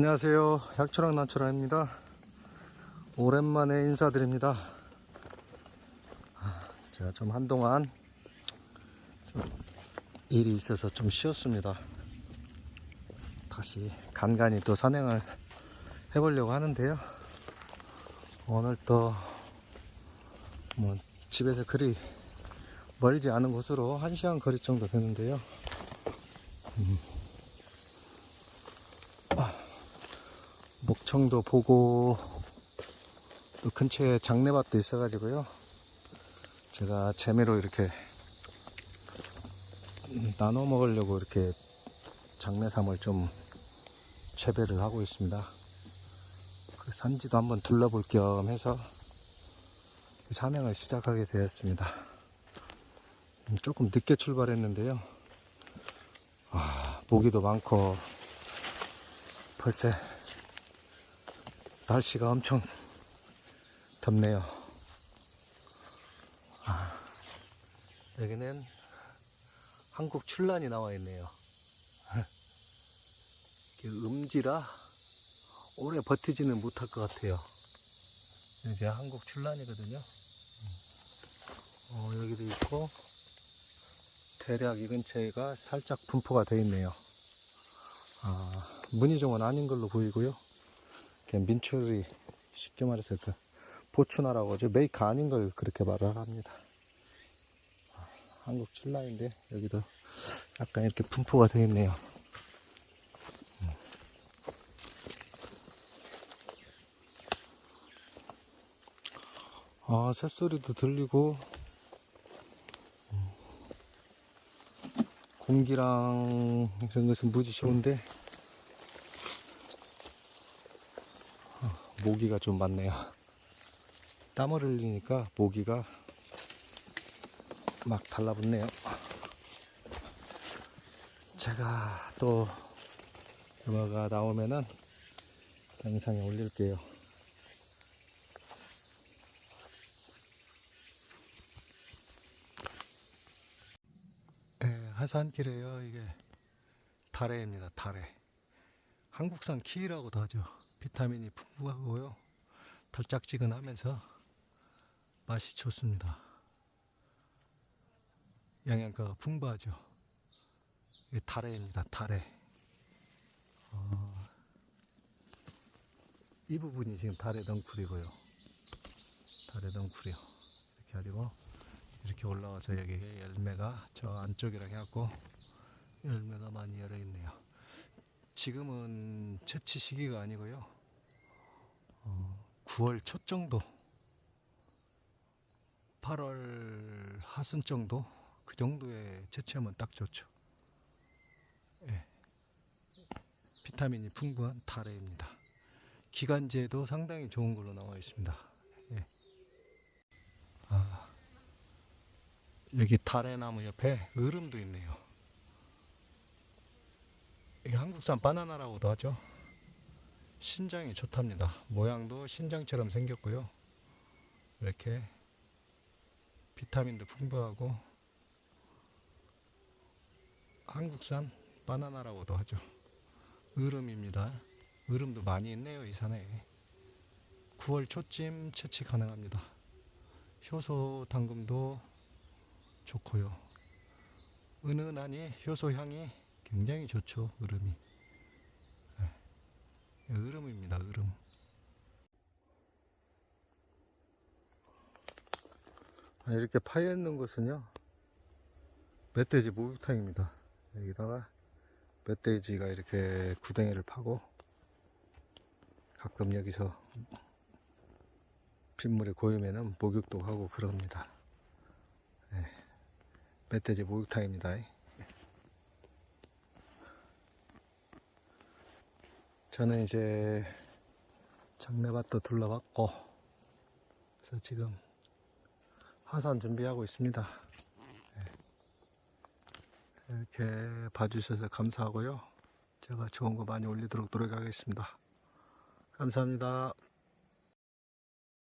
안녕하세요. 약초랑 나초랑입니다. 오랜만에 인사드립니다. 아, 제가 좀 한동안 좀 일이 있어서 좀 쉬었습니다. 다시 간간히 또 산행을 해보려고 하는데요. 오늘 또 뭐 집에서 그리 멀지 않은 곳으로 한 시간 거리 정도 되는데요. 목청도 보고 또 근처에 장내밭도 있어가지고요. 제가 재미로 이렇게 음, 나눠 먹으려고 이렇게 장내삼을 좀 재배를 하고 있습니다. 그 산지도 한번 둘러볼 겸 해서 산행을 시작하게 되었습니다. 음, 조금 늦게 출발했는데요. 아, 모기도 많고 벌써 날씨가 엄청 덥네요. 아, 여기는 한국 출란이 나와 있네요. 음지라 오래 버티지는 못할 것 같아요. 이게 한국 출란이거든요. 어, 여기도 있고 대략 이 근처에가 살짝 분포가 되어 있네요. 아, 문희종은 아닌 걸로 보이고요. 민출이 쉽게 말해서 그 보추나라고 하죠. 메이커 아닌 걸 그렇게 말을 합니다. 아, 한국 출라인데 여기도 약간 이렇게 분포가 되어 있네요. 음. 아, 새소리도 들리고, 음. 공기랑 이런 것은 무지 좋은데, 모기가 좀 많네요. 땀을 흘리니까 모기가 막 달라붙네요. 제가 또 음악가 나오면은 영상에 올릴게요. 예, 하산길에요. 이게 다래입니다. 다래. 한국산 키라고도 하죠. 비타민이 풍부하고요. 달짝지근하면서 맛이 좋습니다. 영양가가 풍부하죠. 이게 다래입니다. 다래. 어, 이 부분이 지금 다래 덩쿨이고요. 다래 덩쿨이요. 이렇게 가지고 이렇게 올라와서 여기 열매가 저 안쪽이라 해갖고 열매가 많이 열어 있네요. 지금은 채취 시기가 아니고요. 어, 9월 초 정도, 8월 하순 정도 그 정도에 채취하면 딱 좋죠. 예. 비타민이 풍부한 다래입니다. 기관지에도 상당히 좋은 걸로 나와 있습니다. 예. 아, 여기 다래나무 옆에 으름도 있네요. 이게 한국산 바나나라고도 하죠. 신장이 좋답니다. 모양도 신장처럼 생겼고요. 이렇게 비타민도 풍부하고 한국산 바나나라고도 하죠. 으름입니다. 으름도 많이 있네요, 이 산에. 9월 초쯤 채취 가능합니다. 효소 당금도 좋고요. 은은하니 효소 향이 굉장히 좋죠, 으름이. 네. 으름입니다, 으름. 아, 이렇게 파여 있는 것은요, 멧돼지 목욕탕입니다. 여기다가 멧돼지가 이렇게 구덩이를 파고 가끔 여기서 빗물이 고이면은 목욕도 하고 그럽니다. 네. 멧돼지 목욕탕입니다. 저는 이제 장내밭도 둘러봤고 그래서 지금 하산 준비하고 있습니다. 네. 이렇게 봐주셔서 감사하고요. 제가 좋은 거 많이 올리도록 노력하겠습니다. 감사합니다.